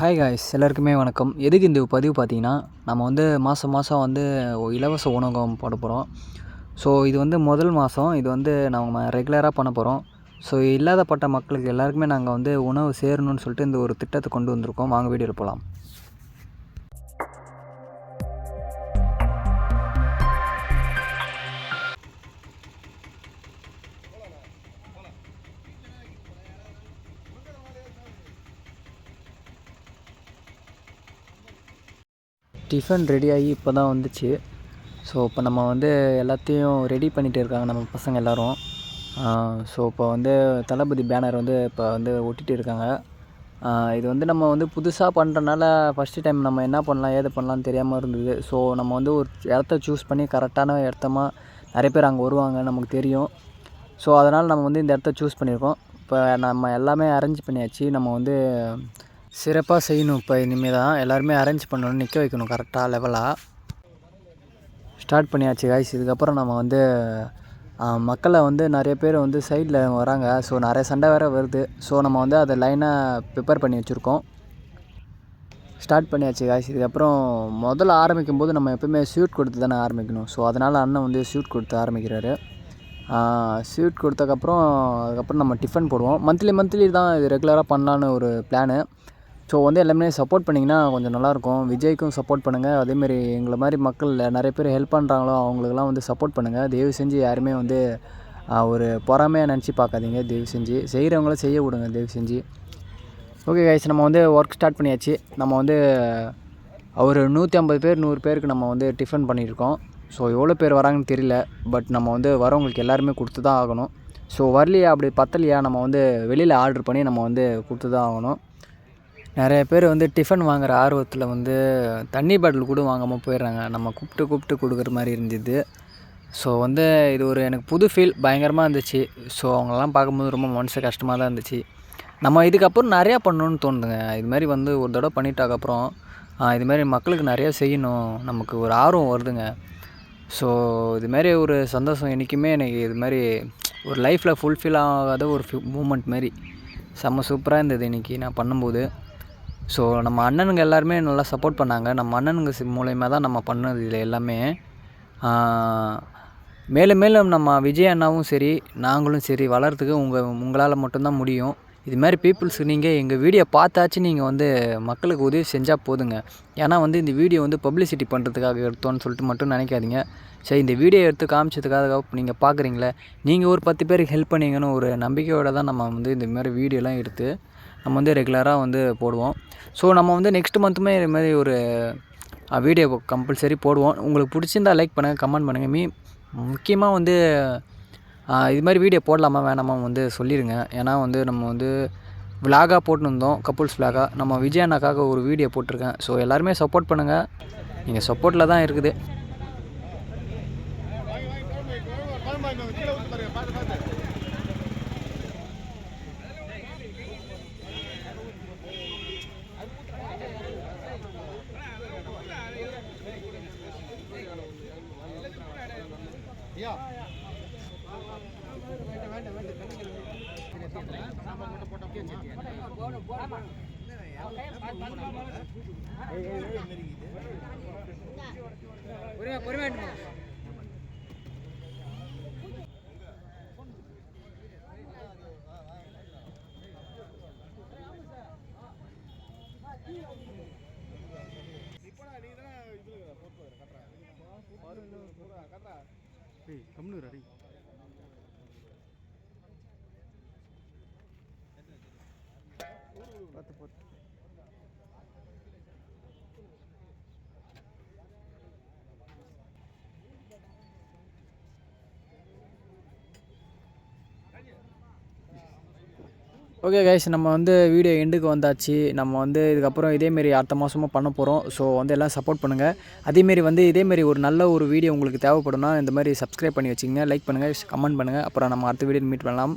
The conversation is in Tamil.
ஹாய் காய்ஸ் எல்லாருக்குமே வணக்கம். எதுக்கு இந்த பதிவு பார்த்தீங்கன்னா நம்ம வந்து மாதம் மாதம் வந்து இலவச உணவகம் போட போகிறோம் ஸோ இது வந்து முதல் மாதம் இது வந்து நம்ம ரெகுலராக பண்ண போகிறோம் ஸோ இல்லாதப்பட்ட மக்களுக்கு எல்லாருக்குமே நாங்கள் வந்து உணவு சேரணும்னு சொல்லிட்டு இந்த ஒரு திட்டத்தை கொண்டு வந்திருக்கோம். வாங்க வீடியோவில் போகலாம் டிஃபன் ரெடி ஆகி இப்போ தான் வந்துச்சு. ஸோ இப்போ நம்ம வந்து எல்லாத்தையும் ரெடி பண்ணிகிட்டு இருக்காங்க நம்ம பசங்க எல்லோரும். ஸோ இப்போ வந்து தளபதி பேனர் வந்து இப்போ வந்து ஒட்டிகிட்டு இருக்காங்க. இது வந்து நம்ம வந்து புதுசாக பண்ணுறனால ஃபஸ்ட்டு டைம் நம்ம என்ன பண்ணலாம் ஏது பண்ணலாம்னு தெரியாமல் இருந்தது. ஸோ நம்ம வந்து ஒரு இடத்த சூஸ் பண்ணி கரெக்டான இடத்தமா நிறைய பேர் அங்கே வருவாங்க நமக்கு தெரியும். ஸோ அதனால் நம்ம வந்து இந்த இடத்த சூஸ் பண்ணியிருக்கோம். இப்போ நம்ம எல்லாமே அரேஞ்ச் பண்ணியாச்சு. நம்ம வந்து சிறப்பாக செய்யணும். இப்போ இனிமேல் தான் எல்லாருமே அரேஞ்ச் பண்ணணும் நிற்க வைக்கணும் கரெக்டாக லெவலாக ஸ்டார்ட் பண்ணியாச்சு காய்ஸ் இதுக்கப்புறம் நம்ம வந்து மக்களை வந்து நிறைய பேர் வந்து சைடில் வராங்க. ஸோ நிறைய சண்டை வேறு வருது. ஸோ நம்ம வந்து அதை லைனாக ப்ரிப்பேர் பண்ணி வச்சுருக்கோம். ஸ்டார்ட் பண்ணியாச்சு காய்ஸ் இதுக்கப்புறம் முதல்ல ஆரம்பிக்கும் போது நம்ம எப்பவுமே ஸ்வீட் கொடுத்து தானே ஆரம்பிக்கணும். ஸோ அதனால் அண்ணன் வந்து ஸ்வீட் கொடுத்து ஆரம்பிக்கிறாரு. ஸ்வீட் கொடுத்தக்கப்புறம் அதுக்கப்புறம் நம்ம டிஃபன் போடுவோம். மந்த்லி மந்த்லி தான் இது ரெகுலராக பண்ணலான்னு ஒரு பிளானு ஸோ வந்து எல்லாமே சப்போர்ட் பண்ணிங்கன்னா கொஞ்சம் நல்லாயிருக்கும். விஜய்க்கும் சப்போர்ட் பண்ணுங்கள் அதேமாரி எங்களை மாதிரி மக்கள் நிறைய பேர் ஹெல்ப் பண்ணுறாங்களோ அவங்களுக்கெல்லாம் வந்து சப்போர்ட் பண்ணுங்கள் தயவு செஞ்சு யாருமே வந்து ஒரு பொறாமையாக நினச்சி பார்க்காதீங்க. தயவு செஞ்சு. செய்கிறவங்கள செய்ய விடுங்க. தயவு செஞ்சு. ஓகே கைஸ் நம்ம வந்து ஒர்க் ஸ்டார்ட் பண்ணியாச்சு. நம்ம வந்து ஒரு நூற்றி ஐம்பது பேர் நூறு பேருக்கு நம்ம வந்து டிஃபன் பண்ணியிருக்கோம். ஸோ எவ்வளோ பேர் வராங்கன்னு தெரியல. பட் நம்ம வந்து வரவங்களுக்கு எல்லாருமே கொடுத்து தான் ஆகணும். ஸோ வரலையா? அப்படி பத்தலையா? நம்ம வந்து வெளியில் ஆர்டர் பண்ணி நம்ம வந்து கொடுத்து தான் ஆகணும். நிறைய பேர் வந்து டிஃபன் வாங்குகிற ஆர்வத்தில் வந்து தண்ணி பாட்டில் கூட வாங்காமல் போயிடுறாங்க. நம்ம கூப்பிட்டு கூப்பிட்டு கொடுக்குற மாதிரி இருந்தது. ஸோ வந்து இது ஒரு எனக்கு புது ஃபீல் பயங்கரமாக இருந்துச்சு. ஸோ அவங்களெலாம் பார்க்கும்போது ரொம்ப மனசு கஷ்டமாக தான் இருந்துச்சு. நம்ம இதுக்கப்புறம் நிறையா பண்ணணும்னு தோணுதுங்க. இது மாதிரி வந்து ஒரு தடவை பண்ணிட்டாக்கப்புறம் இது மாதிரி மக்களுக்கு நிறையா செய்யணும். நமக்கு ஒரு ஆர்வம் வருதுங்க. ஸோ இதுமாரி ஒரு சந்தோஷம் என்றைக்குமே எனக்கு இது மாதிரி ஒரு லைஃப்பில் ஃபுல்ஃபில் ஆகாத ஒரு மூமெண்ட் மாரி செம்ம சூப்பராக இருந்தது இன்றைக்கி நான் பண்ணும்போது. ஸோ நம்ம அண்ணனுங்க எல்லாருமே நல்லா சப்போர்ட் பண்ணாங்க. நம்ம அண்ணனுங்க மூலயமா தான் நம்ம பண்ணது இதில் எல்லாமே. மேலும் மேலும் நம்ம விஜய் அண்ணாவும் சரி நாங்களும் சரி வளர்றதுக்கு உங்கள் உங்களால் மட்டும்தான் முடியும். இது மாதிரி பீப்புள்ஸுக்கு நீங்கள் எங்கள் வீடியோ பார்த்தாச்சும் நீங்கள் வந்து மக்களுக்கு உதவி செஞ்சால் போதுங்க. ஏன்னா வந்து இந்த வீடியோ வந்து பப்ளிசிட்டி பண்ணுறதுக்காக எடுத்தோன்னு சொல்லிட்டு மட்டும் நினைக்காதீங்க. சரி இந்த வீடியோ எடுத்து காமிச்சதுக்காக நீங்கள் பார்க்குறீங்களே நீங்கள் ஒரு பத்து பேருக்கு ஹெல்ப் பண்ணீங்கன்னு ஒரு நம்பிக்கையோடு தான் நம்ம வந்து இந்த மாதிரி வீடியோலாம் எடுத்து நம்ம வந்து ரெகுலராக வந்து போடுவோம். ஸோ நம்ம வந்து நெக்ஸ்ட் மந்த்துமே இது மாதிரி ஒரு வீடியோ கம்பல்சரி போடுவோம். உங்களுக்கு பிடிச்சிருந்தா லைக் பண்ணுங்கள் கமெண்ட் பண்ணுங்கள் மீ முக்கியமாக வந்து இது மாதிரி வீடியோ போடலாமா வேணாமா வந்து சொல்லிடுங்க ஏன்னா வந்து நம்ம வந்து விலாகாக போட்டுருந்தோம் கப்புள்ஸ் விலாகாக நம்ம விஜய் அண்ணாக்காக ஒரு வீடியோ போட்டிருக்கேன். ஸோ எல்லாருமே சப்போர்ட் பண்ணுங்கள் நீங்கள் சப்போர்ட்டில் தான் இருக்குது. பொறுமை பொறுமை கம்னு ரடி ஓகே கைஸ் நம்ம வந்து வீடியோ எண்டுக்கு வந்தாச்சு. நம்ம வந்து இதுக்கப்புறம் இதேமாரி அடுத்த மாதமும் பண்ண போகிறோம் ஸோ வந்து எல்லாம் சப்போர்ட் பண்ணுங்கள் அதேமாரி வந்து இதேமாரி ஒரு நல்ல ஒரு வீடியோ உங்களுக்கு தேவைப்படும்னா இந்த மாதிரி சப்ஸ்கிரைப் பண்ணி வச்சுங்க லைக் பண்ணுங்கள் கமெண்ட் பண்ணுங்கள் அப்புறம் நம்ம அடுத்த வீடியோ மீட் பண்ணலாம்.